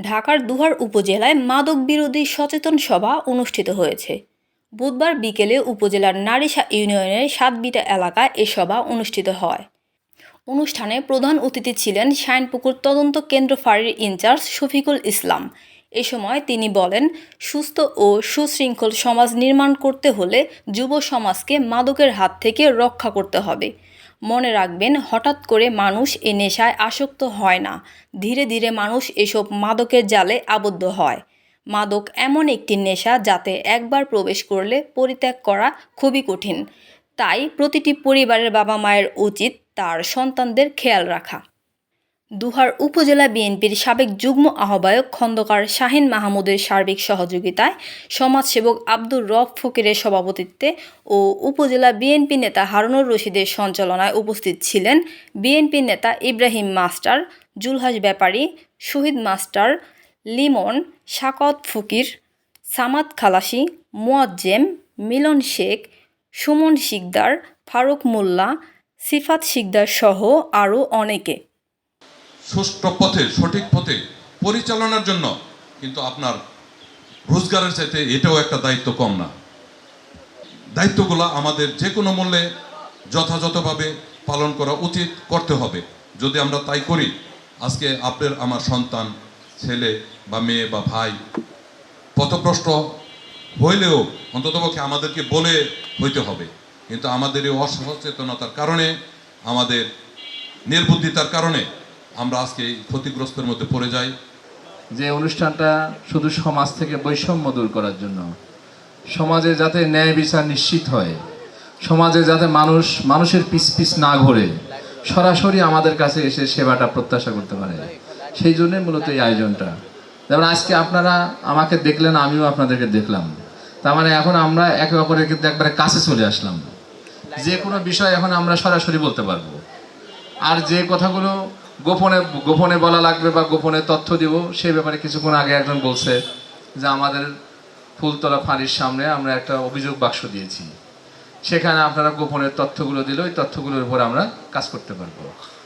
ঢাকার দুহার উপজেলায় মাদক বিরোধী সচেতন সভা অনুষ্ঠিত হয়েছে। বুধবার বিকেলে উপজেলার নারিশা ইউনিয়নের সাতবিটা এলাকায় এ সভা অনুষ্ঠিত হয়। অনুষ্ঠানে প্রধান অতিথি ছিলেন শাইনপুকুর তদন্ত কেন্দ্র ফাঁড়ির ইনচার্জ শফিকুল ইসলাম। এ সময় তিনি বলেন, সুস্থ ও সুশৃঙ্খল সমাজ নির্মাণ করতে হলে যুব সমাজকে মাদকের হাত থেকে রক্ষা করতে হবে। মনে রাখবেন, হঠাৎ করে মানুষ এ নেশায় আসক্ত হয় না। ধীরে ধীরে মানুষ এসব মাদকের জালে আবদ্ধ হয়। মাদক এমন একটি নেশা যাতে একবার প্রবেশ করলে পরিত্যাগ করা খুবই কঠিন। তাই প্রতিটি পরিবারের বাবা মায়ের উচিত তার সন্তানদের খেয়াল রাখা। দুহার উপজেলা বিএনপির সাবেক যুগ্ম আহ্বায়ক খন্দকার শাহিন মাহমুদের সার্বিক সহযোগিতায় সমাজসেবক আব্দুর রব ফকিরের সভাপতিত্বে ও উপজেলা বিএনপি নেতা হারুনুর রশিদের সঞ্চালনায় উপস্থিত ছিলেন বিএনপি নেতা ইব্রাহিম মাস্টার, জুলহাস ব্যাপারী, শহীদ মাস্টার লিমন শাকত ফকির, সামাদ খালাসি, মোয়াজ্জেম, মিলন শেখ, সুমন শিকদার, ফারুক মোল্লা, সিফাত শিকদার সহ আরও অনেকে। সুষ্ঠু পথে, সঠিক পথে পরিচালনার জন্য কিন্তু আপনার রোজগারের চাইতে এটাও একটা দায়িত্ব কম না। দায়িত্বগুলো আমাদের যে কোনো মূল্যে যথাযথভাবে পালন করা উচিত করতে হবে। যদি আমরা তাই করি, আজকে আপনার, আমার সন্তান, ছেলে বা মেয়ে বা ভাই পথপ্রষ্ট হইলেও অন্ততপক্ষে আমাদেরকে বলে হইতে হবে। কিন্তু আমাদের এই অসচেতনতার কারণে, আমাদের নির্বুদ্ধিতার কারণে আমরা আজকে ক্ষতিগ্রস্তের মধ্যে পড়ে যাই। যে অনুষ্ঠানটা শুধু সমাজ থেকে বৈষম্য দূর করার জন্য। সমাজে যাতে ন্যায় বিচার নিশ্চিত হয়, সমাজে যাতে মানুষ, মানুষের পিস পিস না ঘোরে, সরাসরি আমাদের কাছে এসে সেবাটা প্রত্যাশা করতে পারে। সেই জন্যই মূলত এই আয়োজনটা। যেমন আজকে আপনারা আমাকে দেখলেন, আমিও আপনাদেরকে দেখলাম। তার মানে এখন আমরা একে অপরের কিন্তু একবারে কাছে চলে আসলাম। যে কোনো বিষয় এখন আমরা সরাসরি বলতে পারব। আর যে কথাগুলো গোপনে গোপনে বলা লাগবে বা গোপনে তথ্য দিব, সেই ব্যাপারে কিছুক্ষণ আগে একজন বলছে যে আমাদের ফুলতলা ফাঁড়ির সামনে আমরা একটা অভিযোগ বাক্স দিয়েছি। সেখানে আপনারা গোপনের তথ্যগুলো দিলে ওই তথ্যগুলোর উপর আমরা কাজ করতে পারব।